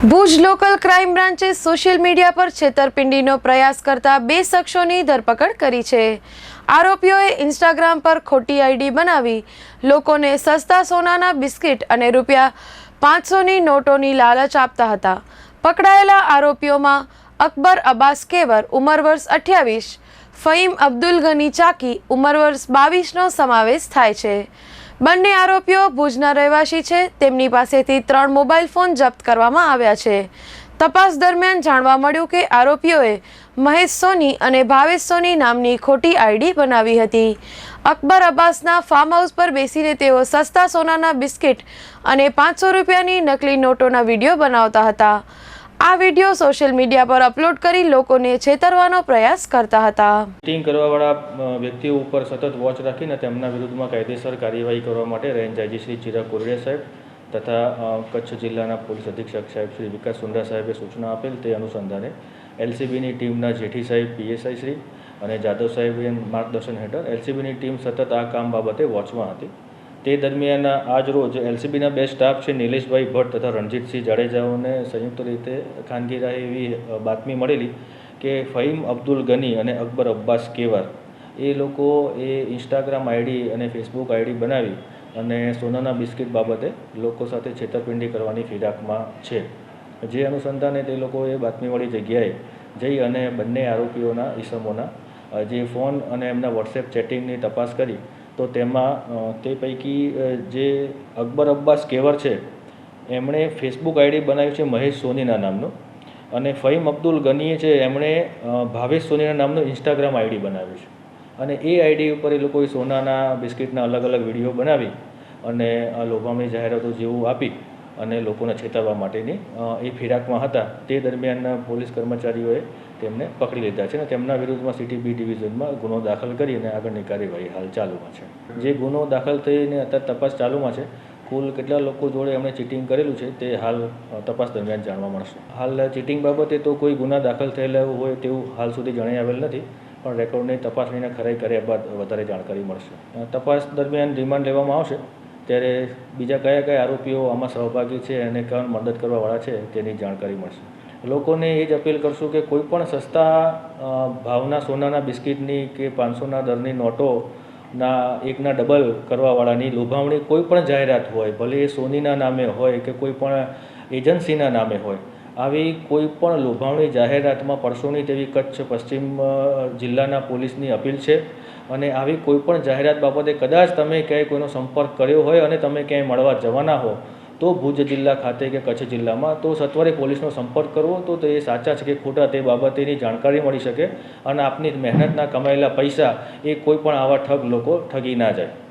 Bhuj local crime બ્રાન્ચે social media પર છેતરપિંડીનો પ્રયાસ કરતા બે શખ્સોની ધરપકડ કરી છે. આરોપીઓએ ઇન્સ્ટાગ્રામ પર ખોટી આઈડી બનાવી, લોકોને સસ્તા સોનાના બિસ્કિટ અને રૂપિયા પાંચસોની નોટોની લાલચ આપતા હતા. પકડાયેલા આરોપીઓમાં અકબર અબ્બાસ કેવર, ઉંમર વર્ષ અઠ્યાવીસ, ફહીમ અબ્દુલ ગની ચાકી, ઉંમર વર્ષ બાવીસનો સમાવેશ થાય છે. બંને આરોપીઓ ભુજના રહેવાસી છે. તેમની પાસેથી ત્રણ મોબાઈલ ફોન જપ્ત કરવામાં આવ્યા છે. તપાસ દરમિયાન જાણવા મળ્યું કે આરોપીઓએ મહેશ સોની અને ભાવેશ સોની નામની ખોટી આઈડી બનાવી હતી. અકબર અબ્બાસના ફાર્મ હાઉસ પર બેસીને તેઓ સસ્તા સોનાના બિસ્કિટ અને પાંચસો રૂપિયાની નકલી નોટોના વીડિયો બનાવતા હતા. આ વીડિયો સોશિયલ મીડિયા પર અપલોડ કરી લોકોને છેતરવાનો પ્રયાસ કરતા હતા. ચીટિંગ કરવાવાળા વ્યક્તિઓ ઉપર સતત વોચ રાખીને તેમના વિરુદ્ધમાં કાયદેસર કાર્યવાહી કરવા માટે રેન્જ આઈજી શ્રી ચિરા કોરડિયા સાહેબ તથા કચ્છ જિલ્લાના પોલીસ અધિક્ષક સાહેબ શ્રી વિકાસ સુંદરા સાહેબે સૂચના આપેલ તે અનુસંધાને એલસીબીની ટીમના જેઠી સાહેબ, પીએસઆઈ શ્રી અને જાદવ સાહેબ માર્ગદર્શન હેઠળ એલસીબીની ટીમ સતત આ કામ બાબતે વોચમાં હતી. તે દરમિયાન આજ રોજ એલસીબીના બે સ્ટાફ છે, નિલેશભાઈ ભટ્ટ તથા રણજીતસિંહ જાડેજાઓને સંયુક્ત રીતે ખાનગી રાહે એવી બાતમી મળેલી કે ફહીમ અબ્દુલ ગની અને અકબર અબ્બાસ કેવર એ લોકો એ ઇન્સ્ટાગ્રામ આઈડી અને ફેસબુક આઈડી બનાવી અને સોનાના બિસ્કિટ બાબતે લોકો સાથે છેતરપિંડી કરવાની ફિરાકમાં છે. જે અનુસંધાને તે લોકો એ બાતમીવાળી જગ્યાએ જઈ અને બંને આરોપીઓના ઈસમોના જે ફોન અને એમના વોટ્સએપ ચેટિંગની તપાસ કરી તો તેમાં તે પૈકી જે અકબર અબ્બાસ કેવર છે, એમણે ફેસબુક આઈડી બનાવ્યું છે મહેશ સોનીના નામનું. અને ફહીમ અબ્દુલ ગનીએ છે, એમણે ભાવેશ સોનીના નામનું ઇન્સ્ટાગ્રામ આઈડી બનાવ્યું છે. અને એ આઈડી ઉપર એ લોકોએ સોનાના બિસ્કિટના અલગ અલગ વીડિયો બનાવી અને આ લોભામણી જાહેરાતો જેવું આપી. અને લોકોને છેતરવા માટેની એ ફિરાકમાં હતા. તે દરમિયાન પોલીસ કર્મચારીઓએ તેમને પકડી લીધા છે અને તેમના વિરુદ્ધમાં સિટી બી ડિવિઝનમાં ગુનો દાખલ કરી અને આગળની કાર્યવાહી હાલ ચાલુમાં છે. જે ગુનો દાખલ થઈને અત્યારે તપાસ ચાલુમાં છે. કુલ કેટલા લોકો જોડે એમણે ચીટિંગ કરેલું છે તે હાલ તપાસ દરમિયાન જાણવા મળશે. હાલ ચીટિંગ બાબતે તો કોઈ ગુના દાખલ થયેલા હોય તેવું હાલ સુધી જણાઈ આવેલ નથી, પણ રેકોર્ડની તપાસણીને ખરાઈ કર્યા બાદ વધારે જાણકારી મળશે. તપાસ દરમિયાન રિમાન્ડ લેવામાં આવશે. ત્યારે બીજા કયા કયા આરોપીઓ આમાં સહભાગી છે અને કોણ મદદ કરવાવાળા છે તેની જાણકારી મળશે. લોકોને એ જ અપીલ કરશું કે કોઈ પણ સસ્તા ભાવના સોનાના બિસ્કિટની કે પાંચસોના દરની નોટોના એકના ડબલ કરવાવાળાની લોભામણી કોઈ પણ જાહેરાત હોય, ભલે એ સોનીના નામે હોય કે કોઈ પણ એજન્સીના નામે હોય આવી કોઈ પણ લોભામણી જાહેરાતમાં પડશો નહીં તેવી કચ્છ, પશ્ચિમ જિલ્લાના પોલીસની અપીલ છે. અને આવી કોઈ પણ જાહેરાત બાબતે કદાચ તમે ક્યાંય કોઈનો સંપર્ક કર્યો હોય અને તમે ક્યાંય મળવા જવાના હો, તો ભુજ જિલ્લા ખાતે કે કચ્છ જિલ્લામાં તો સત્વરે પોલીસનો સંપર્ક કરવો, તો તે સાચા છે કે ખોટા તે બાબતેની જાણકારી મળી શકે અને આપની મહેનતના કમાયેલા પૈસા એ કોઈ પણ આવા ઠગ લોકો ઠગી ના જાય.